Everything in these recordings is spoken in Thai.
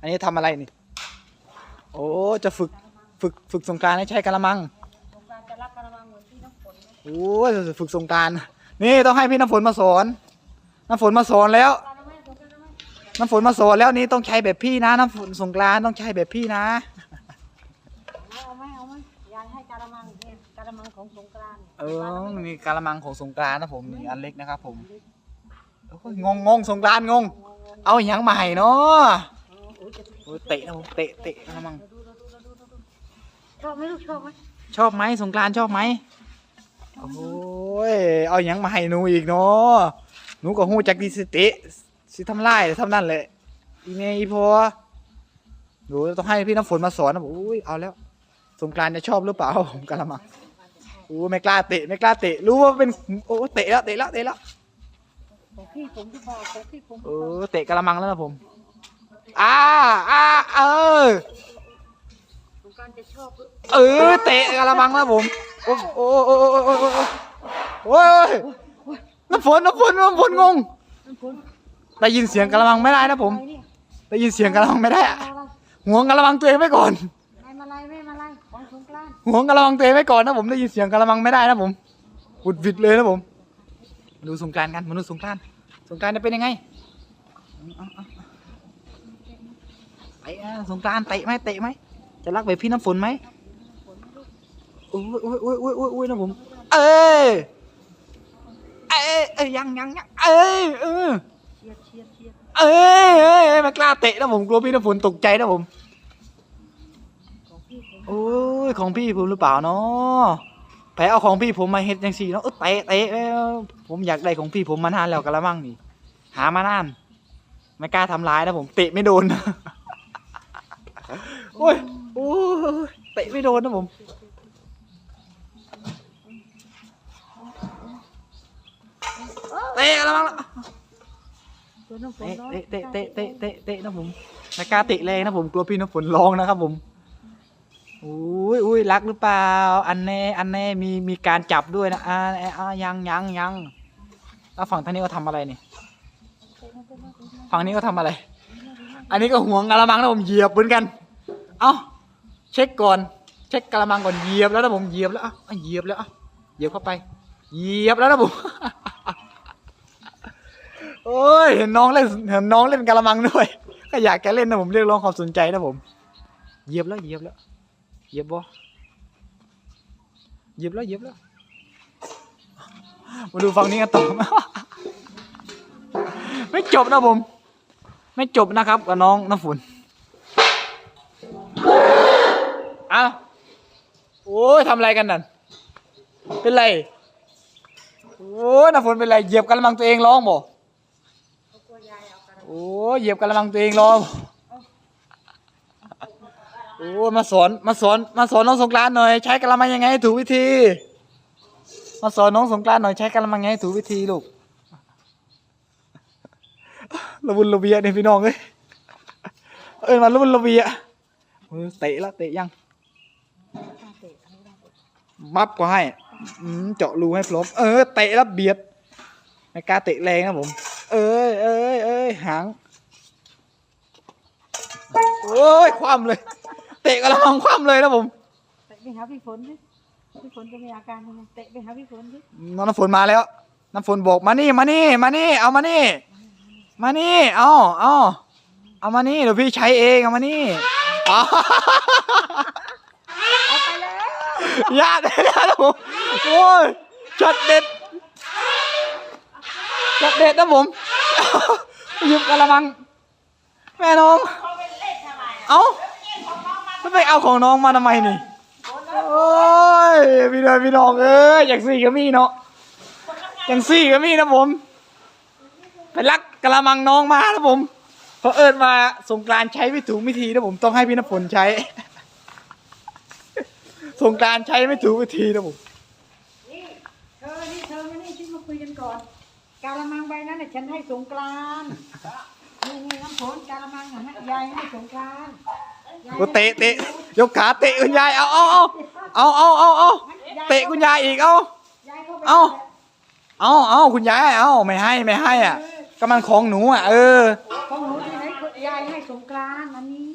อันนี้ทำอะไรนี่ โอ้ จะฝึกฝึกฝึกสงกรารให้ใช้กระมังสงกรารจะรักกระมังเหมือนพี่น้ำฝนไหมโอ้ยฝึกสงกรารนี่ต้องให้พี่น้ำฝนมาสอน น้ำฝนมาสอนแล้วสงกรารไหมสงกรารไหมน้ำฝนมาสอนแล้วนี่ต้องใช้แบบพี่นะ น้ำฝนสงกรานต์ต้องใช้แบบพี่นะเอาไหมเอาไหมยายให้กระมังเนี่ยกระมังของสงกรานต์เออมีกระมังของสงกรานต์นะผมนี่อันเล็กนะครับผม โอ้ยงงงงสงกรานต์งง เอาอหย่างมาให้เนาะโอ้ยจะโอ้ยเตะนะผมเตะเตะกระมังดูดูดูดูดูดูชอบไหมลูกชอบไหมชอบไหมสงกรานต์ชอบไหมโอ้ยเอาอหย่างมาให้หนูอีกเนาะหนูก็หู้จักดีสิเตะสิทำลายทำนั่นแหละอีเมย์อีพอหนูต้องให้พี่น้ำฝนมาสอนนะผมอุ้ยเอาแล้วสงกรานต์จะชอบหรือเปล่าผมกระมัง โอ้ไม่กล้าเตะไม่กล้าเตะรู้ว่าเป็นโอ้เตะแล้วเตะแล้วเตะแล้ว เออเตะกระมังแล้วนะผมอ่าอ่าเออผมการจะชอบเออเตะกระมังแล้วผมโอ้โอ้โอ้โอ้โอ้ยน้ำฝนน้ำฝนน้ำฝนงงได้ยินเสียงกระมังไม่ได้นะผม ได้ยินเสียงกระมังไม่ได้ห่วงกระมังตัวเองไว้ก่อนไม่มาไล่ไม่มาไล่ขงห่วงกระมังตัวเองไว้ก่อนนะผมได้ยินเสียงกระมังไม่ได้นะผมหุดวิดเลยนะผม ดูสงกรารกันมาดูสงกรารสงกรารจะเป็นยังไงเอาเอาเอาเตะสงกรารเตะไหมเตะไหมจะรักแบบพี่น้ำฝนไหมโอ้ยโอ้ยโอ้ยโอ้ยโอ้ยโอ้ยนะผม เอ้ยเอ้ยเอ้ยยังยังยังเอ้ยเออเอ้ยเอ้ยเอ้ยไม่กล้าเตะนะผมกลัวพี่น้ำฝนตกใจนะผมของพี่ผมโอ้ยของพี่ผมหรือเปล่าเนาะ ไปเอาของพี่ผมมาเฮ็ดจังซี่เนาะเออเตะเตะผมอยากได้ของพี่ผมมานานแล้วกะละมังนี่ หามานาน ไม่กล้าทำร้ายนะผมเตะไม่โดนโอ้ยโอ้ยเตะไม่โดนนะผมเตะกะละมังละตัวน้ำฝนเตะเตะเตะเตะเตะเตะนะผมไม่กล้าเตะแรงนะผมกลัวพี่น้ำฝนร้องนะครับผม อุ้ยอุ้ยรักหรือเปล่า อันแน่อันแน่มีมีการจับด้วยนะอ่าอ่ายังยังยังแล้วฝั่งท่างนี้ก็ทำอะไรนี่ฝั่งนี้ก็ทำอะไร อันนี้ก็ห่วงกระมังนะผมเหยียบเหมือนกัน เอ้าเช็คก่อน เช็คกระมังก่อนเหยียบแล้วนะผมเหยียบแล้วอะเหยียบแล้วอะเหยียบเข้าไป เหยียบแล้วนะผมโอ้ยเห็นน้องเล่นเห็นน้องเล่นกระมังด้วย ก็อยากจะเล่นนะผมเรียกร้องความสนใจนะผมเหยียบแล้วเหยียบแล้ว เหยียบบ่เหยียบแล้วเหยียบแล้ว มาดูฝั่งนี้กันต่อ ไม่จบนะผม ไม่จบนะครับกับน้องน้ำฝนอ้าวโอ้ยทำอะไรกันนั่น เป็นไร โอ้ยน้ำฝนเป็นไร เหยียบกระมังตัวเองร้องบ่โอ้ยเหยียบกระมังตัวเองร้อง โอ้มาสอนมาสอนมาสอนน้องสงกรานต์หน่อย ใช้กระมังยังไงให้ถูกวิธี มาสอนน้องสงกรานต์หน่อยใช้กระมังยังไงให้ถูกวิธีลูกระบุนระเบียเนี่ยพี่น้องเอ้ยเอ้ยมาระบุนระเบียเออเตะละเตะยังเตะอันนี้ได้มับก็ให้เจาะรูให้พร้อมเออเตะแล้วเบียดไม่กล้าเตะแรงนะผม เอ้ยเอ้ยเอ้ยหางโอ้ยคว่ำเลย เตะกระมังคว่ำเลยนะผมเตะไปหาพี่ฝนดิพี่ฝนจะมีอาการยังไงเตะไปหาพี่ฝนดิน้องน้ำฝนมาแล้ว น้ำฝนบอกมานี่มานี่มานี่เอามานี่ มานี่เอาเอาเอามานี่เดี๋ยวพี่ใช้เองเอามานี่อ๋อเอาไปแล้วญาติญาติผมโอ้ยช็อตเด็ดช็อตเด็ดนะผมหยิบกระมัง แม่น้อง เอ้าแล้ว ไปเอาของน้องมาทำไมนี่โอ้ยพี่น้องพี่น้องเอ้ยอย่างสี่ก็มีเนาะอย่างสี่ก็มีนะผม ไปรักกระมังน้องมานะผมเพราะเอิญมาสงกรานใช้ไม่ถูกวิธีนะผมต้องให้พี่น้ำฝนใช้ สงกรารใช้ไม่ถูกวิธีนะผมนี่เธอนี่เธอมานี่ที่มาคุยกันก่อนการละมังใบนั้นน่ะฉันให้สงกรานต์นี่นี่น้ำฝนการละมังน่ะให้ยายให้สงกราน ต์ยายโอ้เตะเตะยกขาเตะคุณยายเอาเอาเอาเอาเอาเอาเอาเตะคุณยายอีกเอายายเข้าไปเอ้าเอาเอาคุณยายเอาไม่ให้ไม่ให้อะก็มันของหนูอะเออของหนูที่ไหนยายายให้สงกรานต์อันนี้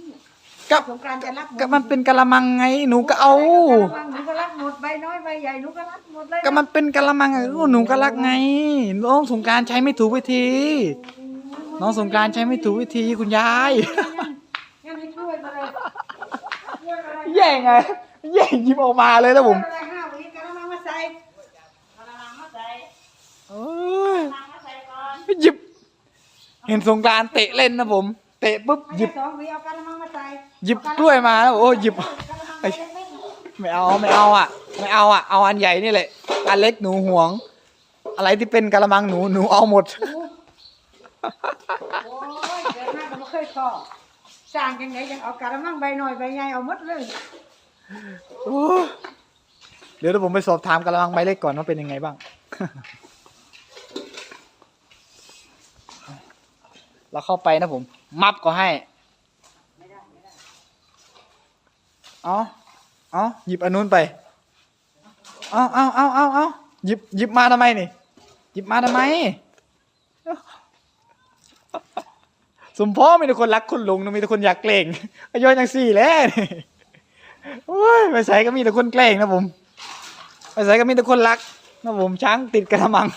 ก็สงกรานต์จะรับหดก็มันเป็นกะละมังไงหนูก็เอากะละมังหนูก็รับหมดใบน้อยใบใหญ่หนูก็รับหมดเลยก็มันเป็นกะละมังไงหนูก็รักไงน้องสงกรารใช้ไม่ถูกวิธี น้องสงกรารใช้ไม่ถูกวิธีคุณยาย งั้นให้ช่วยมาเลยช่ว่แย่งไงแย่งหยิบออกมาเลยนะผมช่วยมาเลยห้าวิกะละมังมาใส่กะละมังมาใส่เอ้ยหยิบ เห็นสงกรารเตะเล่นนะผม เตะปุ๊บหยิบหยิบกล้วยมาแล้วโอ้หยิบไปเล็กๆไม่เอาไม่เอาอะ ไม่เอาอะ เอาอันใหญ่นี่แหละ อันเล็กหนูห่วง อะไรที่เป็นกะละมังหนูหนูเอาหมดโอ้ยเดินหน้าก็ไม่เคยพอ สร้างยังไงยังเอากะละมังใบหน่อยใบใหญ่เอาหมดเลย โอ้เดี๋ยวผมไปสอบถามกะละมังใบเล็กก่อนว่าเป็นยังไงบ้าง เราเข้าไปนะผม มับก็ให้ไม่ได้ไม่ได้เอาเอาหยิบอันนู้นไป เอาเอาเอาเอาเอาหยิบหยิบมาทำไมนี่ หยิบมาทำไม สมพ่อมีแต่คนรักคนหลงนะมีแต่คนอยากเกล่งอายุยังสี่แล้วนี่โอ้ยไปใส่ก็มีแต่คนเกล่งนะผมไปใส่ก็มีแต่คนรักนะผมช้างติดกระมัง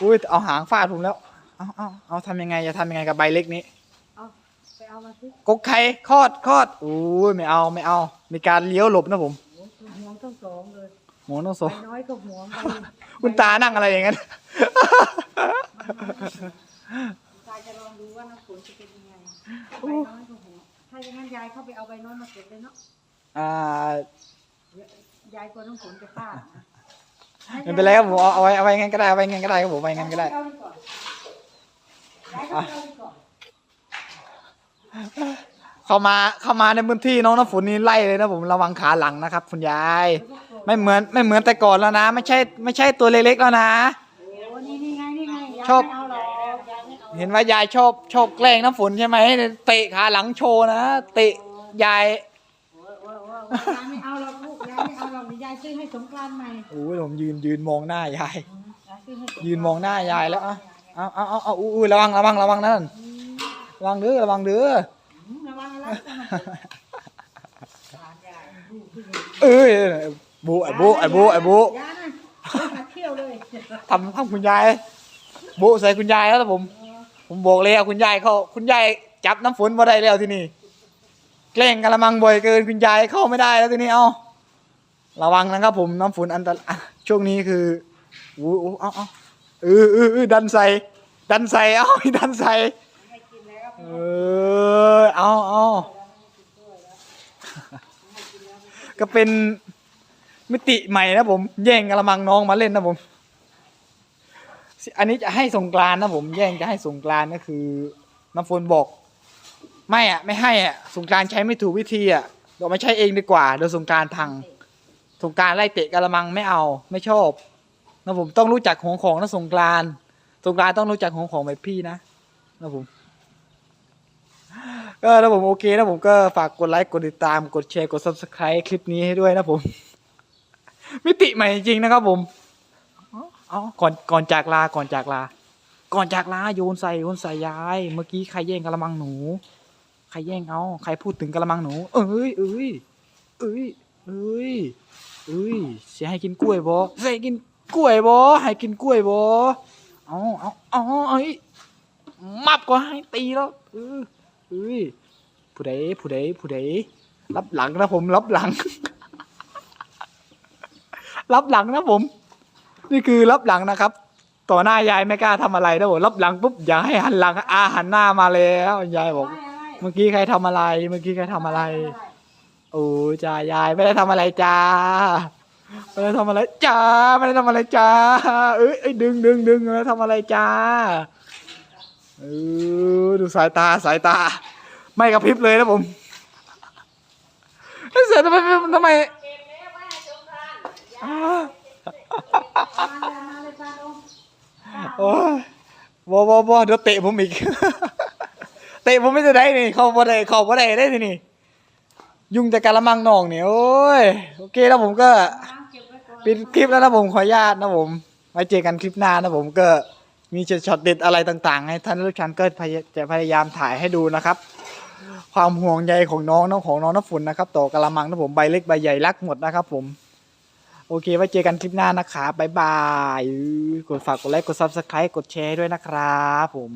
อุ้ยเอาหางฟาดผมแล้วเอาเอาเอาทำยังไงจะทำยังไงกับใบเล็กนี้เอาไปเอามาสิกกไข่คลอดคลอดอุ้ยไม่เอาไม่เอา มีการเลี้ยวหลบนะผมโอ้ยห่วงทั้งสองเลยโหน้องโซใบน้อยก็ห่วงใบคุณตานั่งอะไรอย่างนั้น ตาจะลองดูว่าน้ำฝนจะเป็นยังไงใบน้อยก็ห่วงถ้าอย่างนั้นยายเข้าไปเอาใบน้อยมาเก็บเลยเนาะอ่ายายกลัวน้ำฝนจะฟาดนะไม่เป็นไรครับผมเอาเอาไว้เอาไว้งั้นก็ได้เอาไว้งั้นก็ได้ครับผมเอาไว้งั้นก็ได้เอาก่อนยายเข้าไปเอาดีก่อนเข้ามาเข้ามาในพื้นที่น้องน้ำฝนนี่ไล่เลยนะผมระวังขาหลังนะครับ คุณยาย ไม่เหมือนไม่เหมือนแต่ก่อนแล้วนะ ไม่ใช่ไม่ใช่ตัวเล็กๆแล้วนะโอ้นี่นี่ไงนี่ไงยายชอบไม่ เอาหรอกยายไม่เอาเห็นว่ายายชอบชอบแกล้งน้ำฝนใช่ไหมเตะขาหลังโชว์นะเตะยายโอ้ยโอ้ยโอ้ยโอ้ยยายไม่เอาหรอกลูกยายไม่เอาหรอกเดี๋ยวยายซื้อให้สงกรานต์ใหม่โอ้ยผมยืนยืนมองหน้ายายยายซื้อให้สงกรานต์ยืนมองหน้ายายแล้วอะเอาเอาเอาเอาอุ้ยระวังระวังระวังนั่นระวังเด้อระวังเด้ออืมระวังอะไรกันนะหลานยายดูผู้หญิงเอ้ยบูไอ้บูไอ้บูไอ้บูยายนะมาเที่ยวเลยทำทำคุณยายบูใส่คุณยายแล้วนะผม ผมบอกเลยเอาคุณยายเขาคุณยายจับน้ำฝนมาได้แล้วที่นี่แกล้งกระมังบ่อยเกินคุณยายเข้าไม่ได้แล้วที่นี้เอาระวังนะครับ ผมน้ำฝนอันตรายช่วงนี้คืออู้อู้เอาเอาเออเออเออดันใส่ดันใส่เอาดันใส่เออเอาเอาก็เป็นมิติใหม่นะผม แย่งกระมังน้องมาเล่นนะผม อันนี้จะให้สงกรานต์นะผมแย่งจะให้สงกรานต์ก็คือน้ำฝนบอก ไม่อะ ไม่ให้อะสงกรานต์ใช้ไม่ถูกวิธีอะเรามาใช้เองดีกว่าเดี๋ยวสงกรานต์พังสงกรานต์ไล่เตะกระมังไม่เอาไม่ชอบนะผมต้องรู้จักของของนะสงกรานต์สงกรานต์ต้องรู้จักของของแบบพี่นะนะผมก็แล้วผมโอเคนะผมก็ฝากกดไลค์กดติดตามกดแชร์กด subscribe คลิปนี้ให้ด้วยนะผม มิติใหม่จริงนะครับผม เอาก่อนก่อนจากลาก่อนจากลา ก่อนจากลาโยนใส่โยนใส่ยาย เมื่อกี้ใครแย่งกระมังหนู ใครแย่งเอาใครพูดถึงกระมังหนู เอ้ยเอ้ยเอ้ยเอ้ยเอ้ยเสียให้กินกล้วยบ่เสียให้กินกล้วยบ่ให้กินกล้วยบ่เอาเอาเอาเอ้ยมับก็ให้ตีแล้วเออเอ้ยผู้ใดผู้ใดผู้ใดรับหลังนะผมรับหลัง รับหลังนะผม นี่คือรับหลังนะครับ ต่อหน้ายายไม่กล้าทำอะไรนะผมรับหลังปุ๊บอย่าให้หันหลังอาหันหน้ามาแล้วยายบอกไม่อะไร เมื่อกี้ใครทำอะไรเมื่อกี้ใครทำอะไร โอ้จ้ายายไม่ได้ทำอะไรจ้าไม่ได้ทำอะไรจ้าไม่ได้ทำอะไรจ้าเอ้ยเอ้ยดึงดึงดึงไม่ได้ทำอะไรจ้าเออดูสายตาสายตา ไม่กระพริบเลยนะผมเฮ้ยเสือทำไมทำไม อ้าวมาเลยมาเลยป้าลุงโอ้ยบอบอบอเดี๋ยวเตะผมอีก เตะผมไม่จะได้นี่ เขาบ่ได้เขาบ่ได้ได้ทีนี่ ยุ่งจากการละมังน้องเนี่ยโอ้ย โอเคแล้วผมก็ปิดคลิปแล้วนะผมขออนุญาตนะผมไว้เจอกันคลิปหน้านะผมก็มีช็อตเด็ดอะไรต่างๆ ให้ท่านลูกชันก็พยจะพยายามถ่ายให้ดูนะครับ ความห่วงใยของน้องน้องของน้องน้ำฝนนะครับ ต่อกระมังนะผมใบเล็กใบใหญ่รักหมดนะครับผม โอเค ไว้เจอกันคลิปหน้านะคะบ๊ายบาย กดฝากกดไลค์ กดซับสไครต์กดแชร์ด้วยนะครับผม